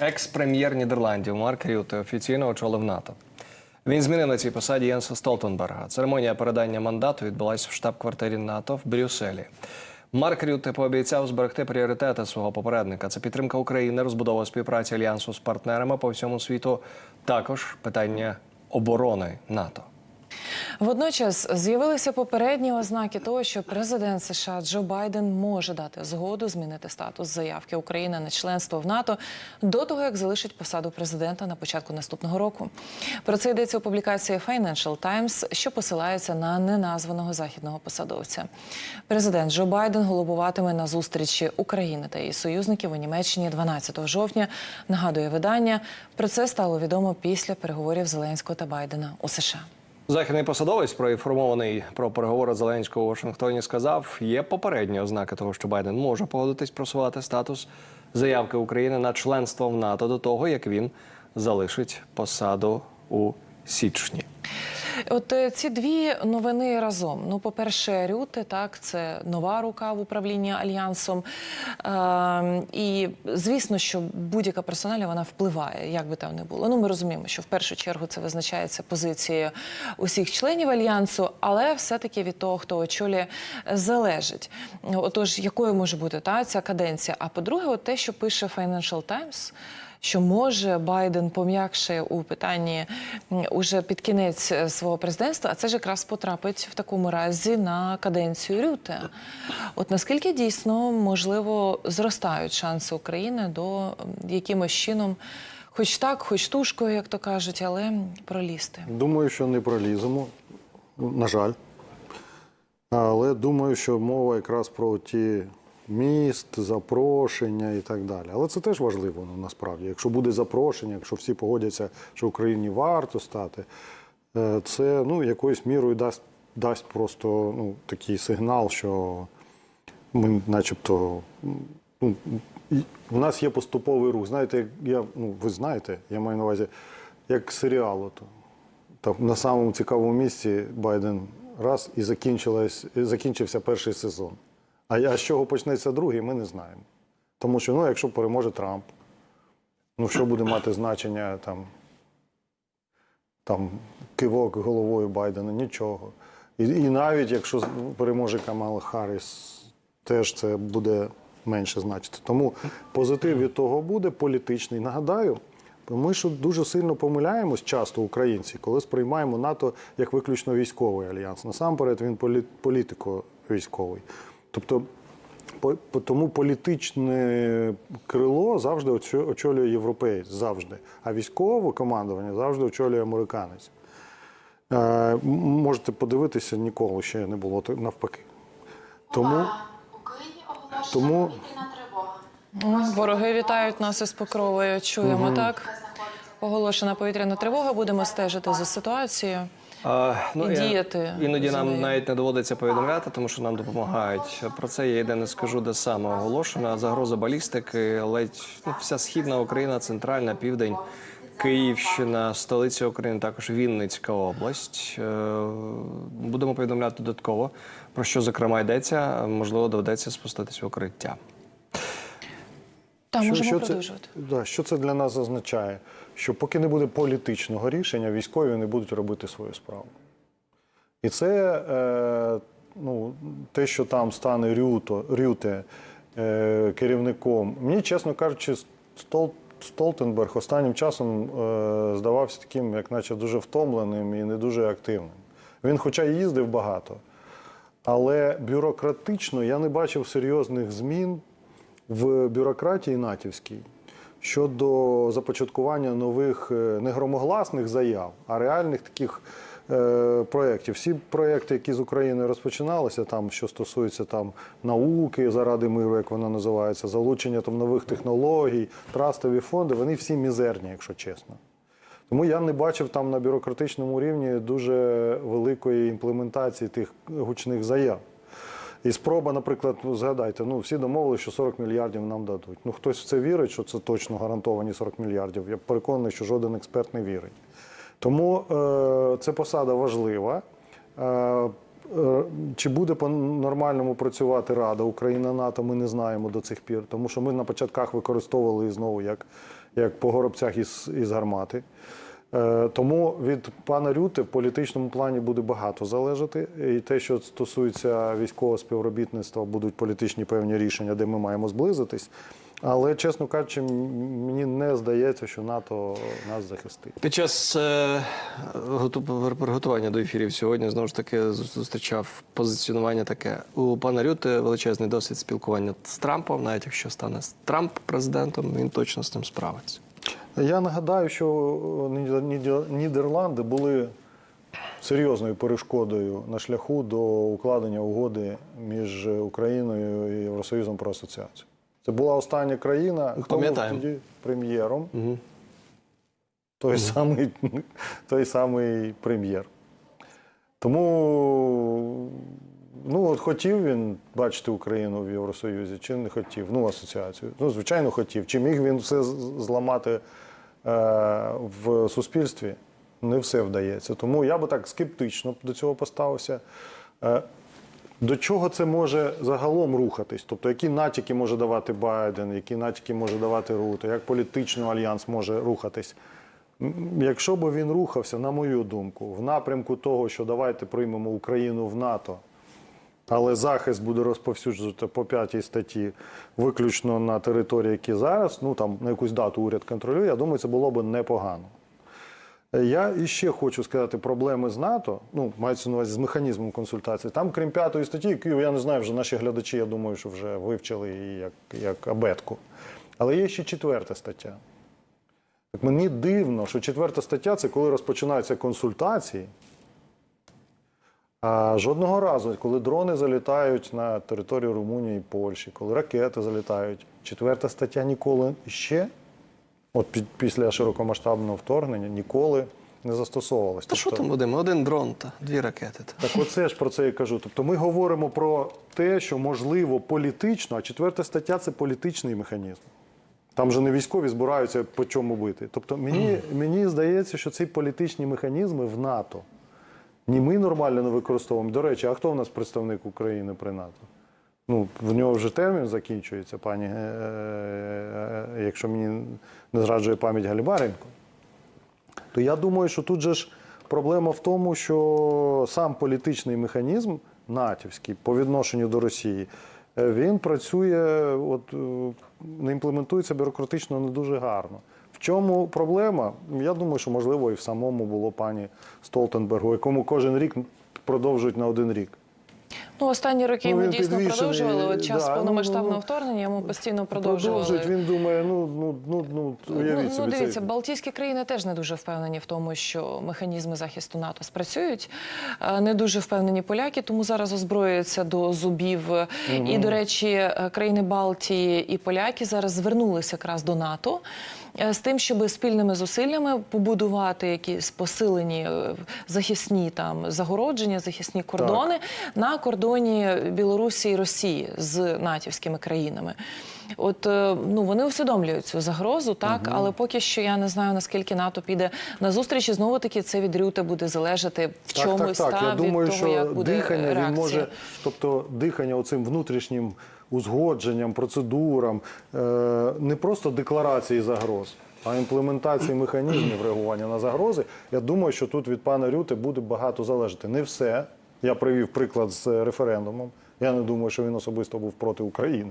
Екс-прем'єр Нідерландів Марк Рюте офіційно очолив НАТО. Він змінив на цій посаді Єнса Столтенберга. Церемонія передання мандату відбулася в штаб-квартирі НАТО в Брюсселі. Марк Рюте пообіцяв зберегти пріоритети свого попередника. Це підтримка України, розбудова співпраці альянсу з партнерами по всьому світу. Також питання оборони НАТО. Водночас з'явилися попередні ознаки того, що президент США Джо Байден може дати згоду змінити статус заявки України на членство в НАТО до того, як залишить посаду президента на початку наступного року. Про це йдеться у публікації Financial Times, що посилається на неназваного західного посадовця. Президент Джо Байден голубуватиме на зустрічі України та її союзників у Німеччині 12 жовтня. Нагадує видання. Про це стало відомо після переговорів Зеленського та Байдена у США. Західний посадовець, проінформований про переговори Зеленського у Вашингтоні, сказав, є попередні ознаки того, що Байден може погодитись просувати статус заявки України на членство в НАТО до того, як він залишить посаду у січні. От е, ці дві новини разом. Ну, по-перше, Рюте, так, це нова рука в управлінні альянсом. Е, і звісно, що будь-яка персоналія вона впливає, як би там не було. Ну, ми розуміємо, що в першу чергу це визначається позицією усіх членів альянсу, але все-таки від того, хто очолює, залежить. Отож, якою може бути та ця каденція? А по-друге, от те, що пише Financial Times, що може Байден пом'якшає у питанні уже під кінець е, свого президентства, а це ж якраз потрапить в такому разі на каденцію Рюте. От наскільки дійсно можливо зростають шанси України до якимось чином, хоч так, хоч тушкою, як то кажуть, але пролізти. Думаю, що не проліземо, на жаль. Але думаю, що мова якраз про ті міст, запрошення і так далі. Але це теж важливо ну, насправді. Якщо буде запрошення, якщо всі погодяться, що Україні варто стати, е, це ну, якоюсь мірою дасть, дасть просто ну, такий сигнал, що ми начебто. Ну, в нас є поступовий рух. Знаєте, я, ну, ви знаєте, я маю на увазі, як серіал. Ото. Там на самому цікавому місці Байден раз і закінчилась, і закінчився перший сезон. А, а з чого почнеться другий, ми не знаємо. Тому що, ну, якщо переможе Трамп, ну що буде мати значення там, там кивок головою Байдена, нічого. І, і навіть якщо переможе Камала Харріс, теж це буде менше значити. Тому позитив від того буде політичний. Нагадаю, ми що дуже сильно помиляємось часто українці, коли сприймаємо НАТО як виключно військовий альянс. Насамперед він політико-військовий. Тобто по- тому політичне крило завжди очо- очолює європеєць, завжди. А військове командування завжди очолює американець. Е, можете подивитися, ніколи ще не було навпаки. Тому Увага! У Києві оголошена повітряна тривога. Вороги вітають нас із покровою. Чуємо так. Оголошена повітряна тривога. Будемо стежити за ситуацією. А, І я- діяти іноді нам нею. навіть не доводиться повідомляти, тому що нам допомагають. Про це я єдине скажу, де саме оголошена загроза балістики. Ледь ну, вся східна Україна, центральна, південь, Київщина, столиця України, також Вінницька область. Е, Будемо повідомляти додатково про що зокрема йдеться. Можливо, доведеться спуститися в укриття. Та можемо це, продовжувати. да, що це для нас означає? Що поки не буде політичного рішення, військові не будуть робити свою справу. І це е, ну, те, що там стане Рюто, Рюте е, керівником. Мені, чесно кажучи, Стол, Столтенберг останнім часом е, здавався таким, як наче дуже втомленим і не дуже активним. Він, хоча й їздив багато, але бюрократично я не бачив серйозних змін в бюрократії натівській щодо започаткування нових е, не громогласних заяв, а реальних таких е, проєктів. Всі проєкти, які з України розпочиналися, там що стосується там науки заради миру, як вона називається, залучення там нових технологій, трастові фонди, вони всі мізерні, якщо чесно. Тому я не бачив там на бюрократичному рівні дуже великої імплементації тих гучних заяв. І спроба, наприклад, ну, згадайте, ну всі домовилися, що 40 мільярдів нам дадуть. Ну хтось в це вірить, що це точно гарантовані 40 мільярдів. Я переконаний, що жоден експерт не вірить. Тому е, це посада важлива. Е, е, чи буде по-нормальному працювати Рада Україна-НАТО, ми не знаємо до цих пір, тому що ми на початках використовували знову як, як по горобцях із, із гармати. Е, Тому від пана Рюти в політичному плані буде багато залежати. І те, що стосується військового співробітництва, будуть політичні певні рішення, де ми маємо зблизитись. Але, чесно кажучи, мені не здається, що НАТО нас захистить. Під час е, приготування до ефірів сьогодні знову ж таки зустрічав позиціонування таке. У пана Рюти величезний досвід спілкування з Трампом, навіть якщо стане Трамп президентом, він точно з ним справиться. Я нагадаю, що Ні- Нідерланди були серйозною перешкодою на шляху до укладення угоди між Україною і Євросоюзом про асоціацію. Це була остання країна, хто був тоді прем'єром. Той, самий, той самий прем'єр. Тому ну, от хотів він бачити Україну в Євросоюзі, чи не хотів? Ну, асоціацію. Ну, звичайно, хотів. Чи міг він все зламати е, в суспільстві? Не все вдається. Тому я би так скептично до цього поставився. Е, до чого це може загалом рухатись? Тобто, які натяки може давати Байден, які натяки може давати Рута, як політичний альянс може рухатись? Якщо б він рухався, на мою думку, в напрямку того, що давайте приймемо Україну в НАТО, але захист буде розповсюджувати по п'ятій статті виключно на території, які зараз, ну там на якусь дату уряд контролює, я думаю, це було б непогано. Я іще хочу сказати проблеми з НАТО, ну, мається на увазі з механізмом консультації. Там, крім п'ятої статті, яку я не знаю, вже наші глядачі, я думаю, що вже вивчили її як, як абетку. Але є ще четверта стаття. Так мені дивно, що четверта стаття це коли розпочинаються консультації. А жодного разу, коли дрони залітають на територію Румунії і Польщі, коли ракети залітають, четверта стаття ніколи ще, от під, після широкомасштабного вторгнення, ніколи не застосовувалась. Та що там будемо? Один дрон та дві ракети. Та. Так оце ж про це і кажу. Тобто ми говоримо про те, що можливо політично, а четверта стаття це політичний механізм. Там же не військові збираються по чому бити. Тобто мені, мені здається, що ці політичні механізми в НАТО ні ми нормально не використовуємо. До речі, а хто в нас представник України при НАТО? Ну, в нього вже термін закінчується, пані, е, е, е, якщо мені не зраджує пам'ять Галібаренко то я думаю, що тут же ж проблема в тому, що сам політичний механізм натівський по відношенню до Росії, він працює, от, не імплементується бюрократично не дуже гарно. Чому проблема? Я думаю, що можливо і в самому було пані Столтенбергу, якому кожен рік продовжують на один рік. Ну, останні роки Ну, йому дійсно продовжували. От час да, ну, повномасштабного ну, ну. вторгнення йому постійно продовжували. Продовжують, він думає, ну, ну, ну, ну уявіть ну, собі. ну, дивіться, це. Балтійські країни теж не дуже впевнені в тому, що механізми захисту НАТО спрацюють. Е, Не дуже впевнені поляки, тому зараз озброюються до зубів. І, до речі, е, країни Балтії і поляки зараз звернулися якраз до НАТО. Е, З тим, щоб спільними зусиллями побудувати якісь посилені е, захисні там загородження, захисні кордони на кордоні Білорусі і Росії з натівськими країнами. От е, ну вони усвідомлюють цю загрозу, так але поки що я не знаю наскільки НАТО піде на зустріч. І знову таки це від Рюти буде залежати в Так, чомусь так, так. та, Я думаю, того, що як буде дихання реакція. він може, тобто дихання оцим внутрішнім узгодженням, процедурам, е, не просто декларації загроз, а імплементації механізмів реагування на загрози. Я думаю, що тут від пана Рюти буде багато залежати. Не все. Я привів приклад з референдумом. Я не думаю, що він особисто був проти України.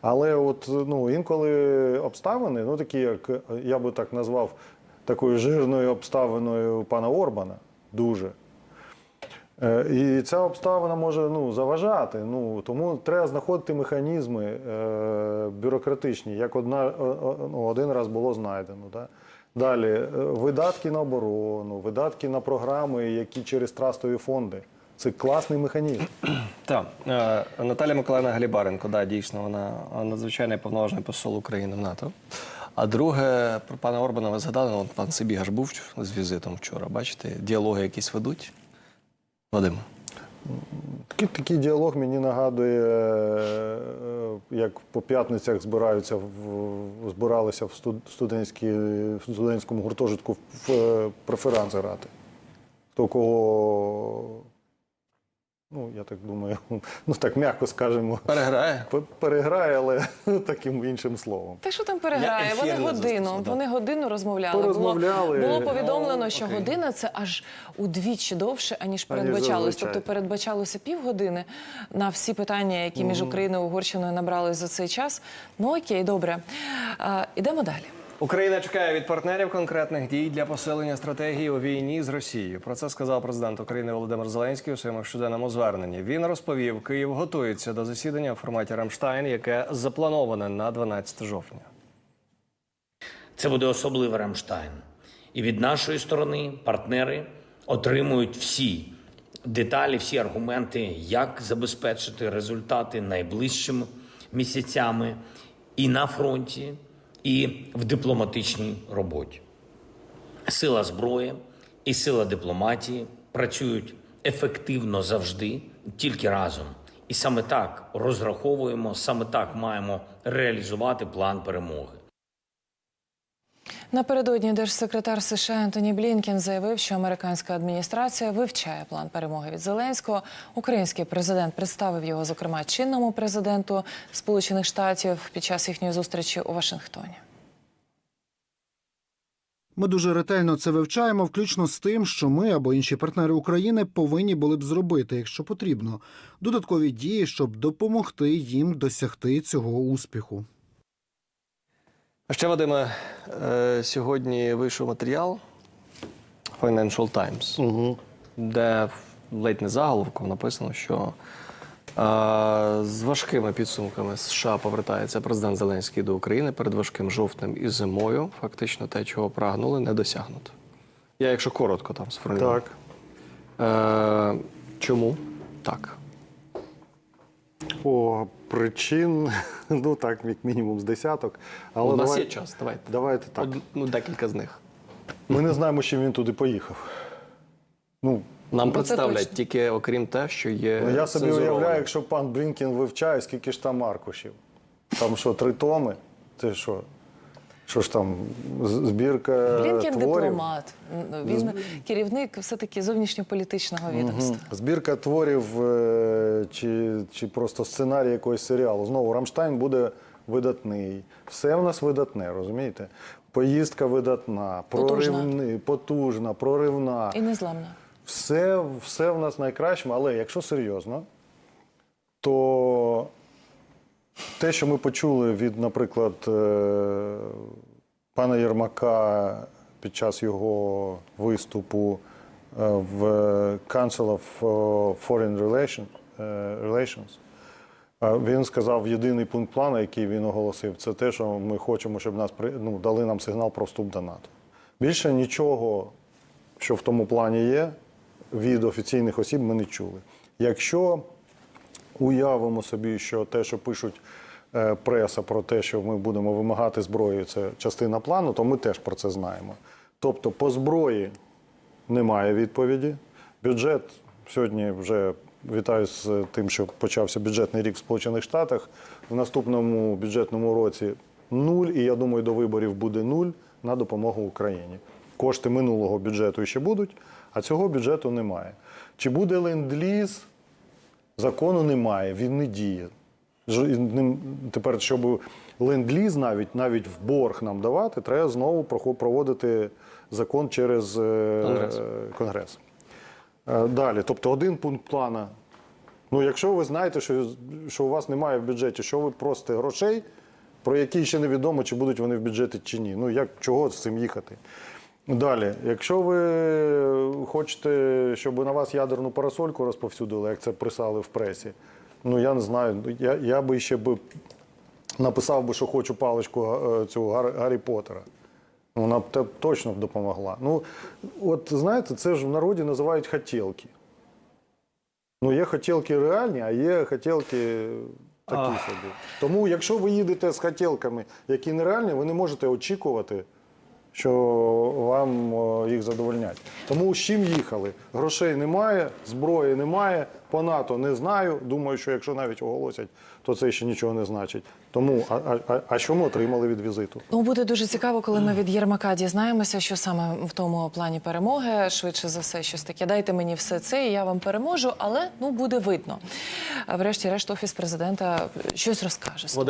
Але от ну інколи обставини, ну такі, як я би так назвав, такою жирною обставиною пана Орбана, дуже. Е, І ця обставина може ну, заважати. Ну, тому треба знаходити механізми е, бюрократичні, як одна, ну, один раз було знайдено. Да? Далі е, видатки на оборону, видатки на програми, які через трастові фонди. Це класний механізм. Так, е, Наталя Миколаївна Глібаренко, да, дійсно, вона надзвичайний повноважний посол України в НАТО. А друге, про пана Орбана ви згадали, пан Сибіга ж був з візитом вчора. Бачите, діалоги якісь ведуть. Вадим. Такий, такий діалог мені нагадує, е, як по п'ятницях збираються збиралися в студ- в студентському гуртожитку в преферанс грати. Хто кого ну я так думаю, ну так м'яко скажемо, Переграє. пе- переграє, але таким іншим словом. Та що там переграє? Вони годину, застосую, вони годину розмовляли. Порозмовляли. Було, було повідомлено, Ну, що окей. година це аж удвічі довше, аніж передбачалось. тобто передбачалося півгодини на всі питання, які між Україною і Угорщиною набрали за цей час. Ну окей, добре. А, ідемо далі. Україна чекає від партнерів конкретних дій для посилення стратегії у війні з Росією. Про це сказав президент України Володимир Зеленський у своєму щоденному зверненні. Він розповів, Київ готується до засідання у форматі Рамштайн, яке заплановане на 12 жовтня. Це буде особливий Рамштайн. І від нашої сторони партнери отримують всі деталі, всі аргументи, як забезпечити результати найближчими місяцями і на фронті, і в дипломатичній роботі. Сила зброї і сила дипломатії працюють ефективно завжди, тільки разом. І саме так розраховуємо, саме так маємо реалізувати план перемоги. Напередодні держсекретар США Антоні Блінкен заявив, що американська адміністрація вивчає план перемоги від Зеленського. Український президент представив його, зокрема, чинному президенту Сполучених Штатів під час їхньої зустрічі у Вашингтоні. Ми дуже ретельно це вивчаємо, включно з тим, що ми або інші партнери України повинні були б зробити, якщо потрібно, додаткові дії, щоб допомогти їм досягти цього успіху. А ще Вадиме, е, сьогодні вийшов матеріал Financial Times, де ледь не заголовком написано, що е, з важкими підсумками США повертається президент Зеленський до України перед важким жовтнем і зимою. Фактично те, чого прагнули, не досягнуто. Я, якщо коротко там сформулюю. Так. Е, чому так? О, причин, ну так, як мінімум з десяток. Але У нас давай- є час, давайте. Давайте так. Ну, декілька з них. Ми не знаємо, чим він туди поїхав. Ну, Нам представлять точно. тільки окрім те, що є. ну я собі уявляю, якщо пан Блінкен вивчає, скільки ж там аркушів. Там що, три томи? Це що? Що ж там, збірка Блінкен творів? дипломат. Він керівник все-таки зовнішньополітичного відомства. Збірка творів е, чи, чи просто сценарій якогось серіалу. Знову Рамштайн буде видатний. Все в нас видатне, розумієте? Поїздка видатна, Потужна. проривни, потужна, проривна. І незламна. Все, все в нас найкращому, але якщо серйозно, то те, що ми почули від, наприклад, е, пана Єрмака під час його виступу е, в Council of Foreign е, Relations, е, він сказав єдиний пункт плану, який він оголосив, це те, що ми хочемо, щоб нас ну, дали нам сигнал про вступ до НАТО. Більше нічого, що в тому плані є, від офіційних осіб ми не чули. Якщо уявимо собі, що те, що пишуть е, преса про те, що ми будемо вимагати зброї, це частина плану, то ми теж про це знаємо. Тобто, по зброї немає відповіді. Бюджет сьогодні вже вітаю з тим, що почався бюджетний рік в Сполучених Штатах. В наступному бюджетному році нуль, і я думаю, до виборів буде нуль на допомогу Україні. Кошти минулого бюджету ще будуть, а цього бюджету немає. Чи буде ленд-ліз? Закону немає, він не діє. Тепер, щоб ленд-ліз навіть, навіть в борг нам давати, треба знову проводити закон через е, Конгрес. Конгрес. Е, Далі, тобто один пункт плана. Ну, якщо ви знаєте, що, що у вас немає в бюджеті, що ви просите грошей, про які ще невідомо, чи будуть вони в бюджеті чи ні. Ну, як чого з цим їхати? Далі, якщо ви хочете, щоб на вас ядерну парасольку розповсюдили, як це писали в пресі, ну я не знаю. Я, я би ще би написав би, що хочу паличку е, цього Гар- Гаррі Поттера. Вона б точно б допомогла. Ну, от знаєте, це ж в народі називають хотілки. Ну, є хотілки реальні, а є хотілки такі собі. Тому, якщо ви їдете з хотілками, які нереальні, ви не можете очікувати що вам їх задовольнять. Тому з чим їхали? Грошей немає, зброї немає, по НАТО не знаю. Думаю, що якщо навіть оголосять, то це ще нічого не значить. Тому, а, а, а- а що ми отримали від візиту? Ну, буде дуже цікаво, коли ми від Єрмака дізнаємося, що саме в тому плані перемоги. Швидше за все, щось таке. Дайте мені все це, і я вам переможу, але ну буде видно. А Врешті-решт, офіс президента щось розкаже.